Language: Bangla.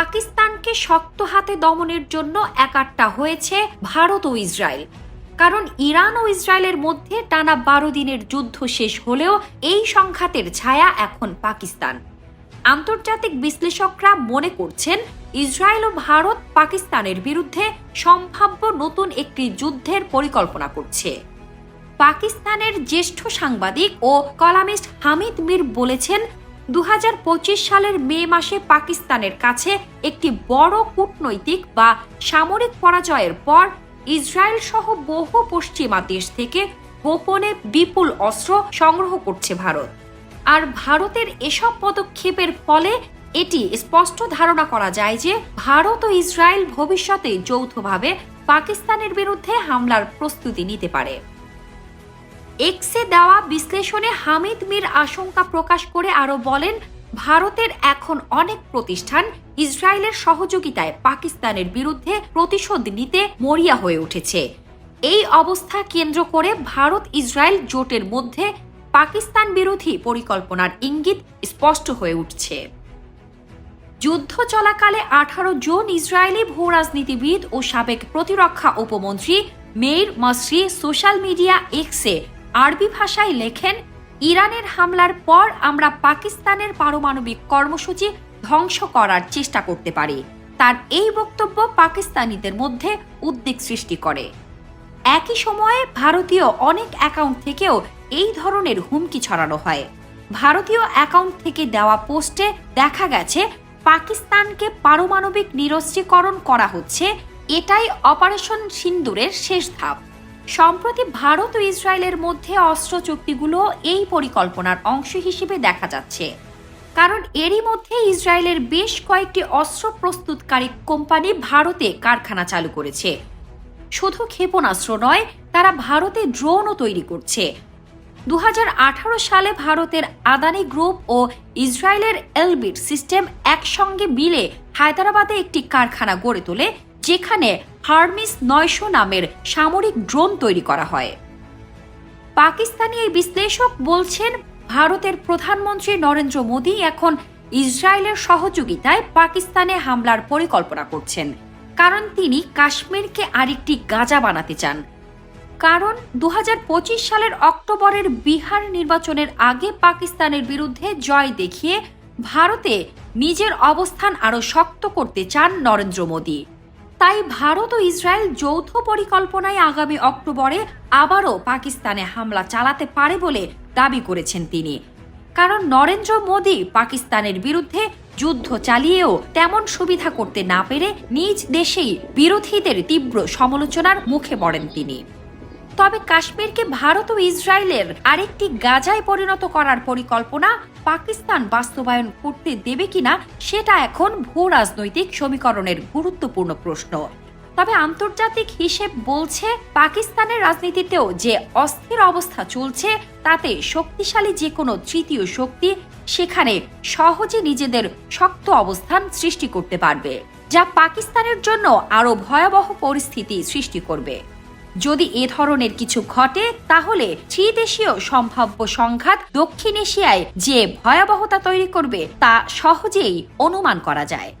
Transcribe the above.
পাকিস্তানকে শক্ত হাতে দমনের জন্য একাট্টা হয়েছে ভারত ও ইসরায়েল। কারণ ইরান ও ইসরায়েলের মধ্যে টানা বারো দিনের যুদ্ধ শেষ হলেও এই সংঘাতের ছায়া এখন পাকিস্তান। আন্তর্জাতিক বিশ্লেষকরা মনে করছেন, ইসরায়েল ও ভারত পাকিস্তানের বিরুদ্ধে সম্ভাব্য নতুন একটি যুদ্ধের পরিকল্পনা করছে। পাকিস্তানের জ্যেষ্ঠ সাংবাদিক ও কলামিস্ট হামিদ মির বলেছেন দু হাজার পঁচিশ সালের মে মাসে পাকিস্তানের কাছে একটি বড় কূটনৈতিক বা সামরিক পরাজয়ের পর ইসরায়েল সহ বহু পশ্চিমা দেশ থেকে গোপনে বিপুল অস্ত্র সংগ্রহ করছে ভারত। আর ভারতের এসব পদক্ষেপের ফলে এটি স্পষ্ট ধারণা করা যায় যে ভারত ও ইসরায়েল ভবিষ্যতে যৌথভাবে পাকিস্তানের বিরুদ্ধে হামলার প্রস্তুতি নিতে পারে। এক্সে দেওয়া বিশ্লেষণে হামিদ মির আশঙ্কা প্রকাশ করে আরও বলেন, ভারতের এখন অনেক প্রতিষ্ঠান ইসরায়েলের সহযোগিতায় পাকিস্তানের বিরুদ্ধে প্রতিশোধ নিতে মরিয়া হয়ে উঠেছে। এই অবস্থা কেন্দ্র করে ভারত ইসরায়েল জোটের মধ্যে পাকিস্তান বিরোধী পরিকল্পনার ইঙ্গিত স্পষ্ট হয়ে উঠছে। যুদ্ধ চলাকালে আঠারো জন ইসরায়েলি ভূ রাজনীতিবিদ ও সাবেক প্রতিরক্ষা উপমন্ত্রী মেইর মাসরি সোশ্যাল মিডিয়া এক্সে আরবি ভাষায় লেখেন, ইরানের হামলার পর আমরা পাকিস্তানের পারমাণবিক কর্মসূচি ধ্বংস করার চেষ্টা করতে পারি। তার এই বক্তব্য পাকিস্তানিদের মধ্যে উদ্বেগ সৃষ্টি করে। একই সময়ে ভারতীয় অনেক অ্যাকাউন্ট থেকেও এই ধরনের হুমকি ছড়ানো হয়। ভারতীয় অ্যাকাউন্ট থেকে দেওয়া পোস্টে দেখা গেছে, পাকিস্তানকে পারমাণবিক নিরস্ত্রীকরণ করা হচ্ছে, এটাই অপারেশন সিন্দুরের শেষ ধাপ। সম্প্রতি ভারত ও ইসরায়েলের মধ্যে অস্ত্র চুক্তিগুলো এই পরিকল্পনার অংশ হিসেবে দেখা যাচ্ছে। কারণ এরই মধ্যে ইসরায়েলের বেশ কয়েকটি অস্ত্র প্রস্তুতকারী কোম্পানি ভারতে কারখানা চালু করেছে। শুধু ক্ষেপণাস্ত্র নয়, তারা ভারতে ড্রোনও তৈরি করছে। দু হাজার আঠারো সালে ভারতের আদানি গ্রুপ ও ইসরায়েলের এলবিট সিস্টেম একসঙ্গে মিলে হায়দ্রাবাদে একটি কারখানা গড়ে তোলে, যেখানে হার্মিস নয়শো নামের সামরিক ড্রোন তৈরি করা হয়। পাকিস্তানি এই বিশ্লেষক বলছেন, ভারতের প্রধানমন্ত্রী নরেন্দ্র মোদী এখন ইসরায়েলের সহযোগিতায় পাকিস্তানে হামলার পরিকল্পনা করছেন। কারণ তিনি কাশ্মীরকে আরেকটি গাজা বানাতে চান। কারণ দু হাজার পঁচিশ সালের অক্টোবরের বিহার নির্বাচনের আগে পাকিস্তানের বিরুদ্ধে জয় দেখিয়ে ভারতে নিজের অবস্থান আরও শক্ত করতে চান নরেন্দ্র মোদী। তাই ভারত ও ইসরায়েল যৌথ পরিকল্পনায় আগামী অক্টোবরে আবারও পাকিস্তানে হামলা চালাতে পারে বলে দাবি করেছেন তিনি। কারণ নরেন্দ্র মোদী পাকিস্তানের বিরুদ্ধে যুদ্ধ চালিয়েও তেমন সুবিধা করতে না পেরে নিজ দেশেই বিরোধীদের তীব্র সমালোচনার মুখে পড়েন তিনি। তবে কাশ্মীরকে ভারত ও ইসরায়েলের আরেকটি গাজায় পরিণত করার পরিকল্পনা পাকিস্তান বাস্তবায়ন করতে দেবে কিনা সেটা এখন ভূ রাজনৈতিক সমীকরণের গুরুত্বপূর্ণ প্রশ্ন। তবে আন্তর্জাতিক হিসেব বলছে, পাকিস্তানের রাজনীতিতেও যে অস্থির অবস্থা চলছে, তাতে শক্তিশালী যে কোনো তৃতীয় শক্তি সেখানে সহজে নিজেদের শক্ত অবস্থান সৃষ্টি করতে পারবে, যা পাকিস্তানের জন্য আরও ভয়াবহ পরিস্থিতি সৃষ্টি করবে। যদি এ ধরনের কিছু ঘটে, তাহলে ত্রিদেশীয় সম্ভাব্য সংঘাত দক্ষিণ এশিয়ায় যে ভয়াবহতা তৈরি করবে, তা সহজেই অনুমান করা যায়।